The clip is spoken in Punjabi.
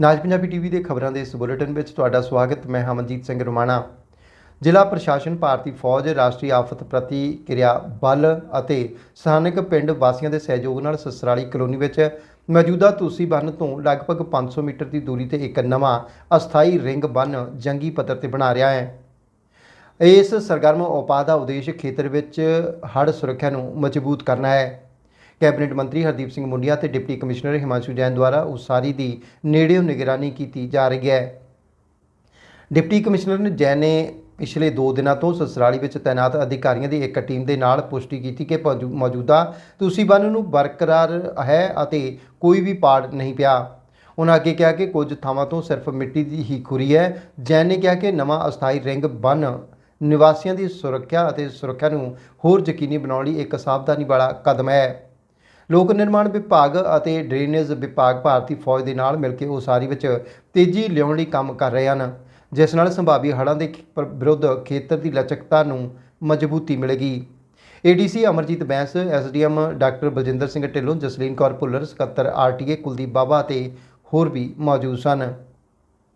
ਨਾਜ ਪੰਜਾਬੀ ਟੀਵੀ ਦੇ ਖਬਰਾਂ ਦੇ ਇਸ ਬੁਲੇਟਿਨ ਵਿੱਚ ਤੁਹਾਡਾ ਸਵਾਗਤ, ਮੈਂ ਹਮਨਜੀਤ ਸਿੰਘ ਰੁਮਾਣਾ। ਜ਼ਿਲ੍ਹਾ ਪ੍ਰਸ਼ਾਸਨ ਭਾਰਤੀ ਫੌਜ ਰਾਸ਼ਟਰੀ ਆਫਤ ਪ੍ਰਤੀਕਿਰਿਆ ਬਲ ਅਤੇ ਸਥਾਨਕ ਪਿੰਡ ਵਾਸੀਆਂ ਦੇ ਸਹਿਯੋਗ ਨਾਲ ਸਸਰਾਲੀ ਕਲੋਨੀ ਵਿੱਚ ਮੌਜੂਦਾ ਤੁਸੀਂ ਬੰਨ ਤੋਂ ਲਗਭਗ 500 ਮੀਟਰ ਦੀ ਦੂਰੀ ਤੇ ਇੱਕ ਨਵਾਂ ਅਸਥਾਈ ਰਿੰਗ ਬੰਨ ਜੰਗੀ ਪੱਧਰ ਤੇ ਬਣਾ ਰਿਹਾ ਹੈ। ਇਸ ਸਰਗਰਮ ਉਪਾਅ ਦਾ ਉਦੇਸ਼ ਖੇਤਰ ਵਿੱਚ ਹੜ੍ਹ ਸੁਰੱਖਿਆ ਨੂੰ ਮਜ਼ਬੂਤ ਕਰਨਾ ਹੈ। ਕੈਬਨਿਟ ਮੰਤਰੀ ਹਰਦੀਪ ਸਿੰਘ ਮੁੰਡਿਆ ਤੇ ਡਿਪਟੀ ਕਮਿਸ਼ਨਰ ਹਿਮਾਂਸ਼ੂ ਜੈਨ ਦੁਆਰਾ ਉਸਾਰੀ ਦੀ ਨੇੜਿਓਂ ਨਿਗਰਾਨੀ ਕੀਤੀ ਜਾ ਰਹੀ ਹੈ। ਡਿਪਟੀ ਕਮਿਸ਼ਨਰ ਜੈਨ ਨੇ ਪਿਛਲੇ 2 ਦਿਨਾਂ ਤੋਂ ਸਸਰਾਲੀ ਵਿੱਚ ਤਾਇਨਾਤ ਅਧਿਕਾਰੀਆਂ ਦੀ ਇੱਕ ਟੀਮ ਦੇ ਨਾਲ ਪੁਸ਼ਟੀ ਕੀਤੀ ਕਿ ਮੌਜੂ- ਮੌਜੂਦਾ ਤੁਸੀਂ ਬੰਨ ਨੂੰ ਬਰਕਰਾਰ ਹੈ ਅਤੇ ਕੋਈ ਵੀ ਪਾੜ ਨਹੀਂ ਪਿਆ। ਉਹਨਾਂ ਅੱਗੇ ਕਿਹਾ ਕਿ ਕੁਝ ਥਾਵਾਂ ਤੋਂ ਸਿਰਫ ਮਿੱਟੀ ਦੀ ਹੀ ਖੁਰੀ ਹੈ। ਜੈਨ ਨੇ ਕਿਹਾ ਕਿ ਨਵਾਂ ਅਸਥਾਈ ਰਿੰਗ ਬੰਨ ਨਿਵਾਸੀਆਂ ਦੀ ਸੁਰੱਖਿਆ ਅਤੇ ਸੁਰੱਖਿਆ ਨੂੰ ਹੋਰ ਯਕੀਨੀ ਬਣਾਉਣ ਲਈ ਇੱਕ ਸਾਵਧਾਨੀ ਵਾਲਾ ਕਦਮ ਹੈ। ਲੋਕ ਨਿਰਮਾਣ ਵਿਭਾਗ ਅਤੇ ਡਰੇਨੇਜ ਵਿਭਾਗ ਭਾਰਤੀ ਫੌਜ ਦੇ ਨਾਲ ਮਿਲ ਕੇ ਉਸਾਰੀ ਵਿੱਚ ਤੇਜ਼ੀ ਲਿਆਉਣ ਲਈ ਕੰਮ ਕਰ ਰਹੇ ਹਨ, ਜਿਸ ਨਾਲ ਸੰਭਾਵੀ ਹੜ੍ਹਾਂ ਦੇ ਖ- ਵਿਰੁੱਧ ਖੇਤਰ ਦੀ ਲਚਕਤਾ ਨੂੰ ਮਜ਼ਬੂਤੀ ਮਿਲੇਗੀ। ADC Amarjit Bains, SDM doctor Baljinder Singh Dhillon, Jasleen Kaur Bhullar, ਸਕੱਤਰ ਆਰਟੀਏ ਕੁਲਦੀਪ ਬਾਵਾ ਅਤੇ ਹੋਰ ਵੀ ਮੌਜੂਦ ਸਨ।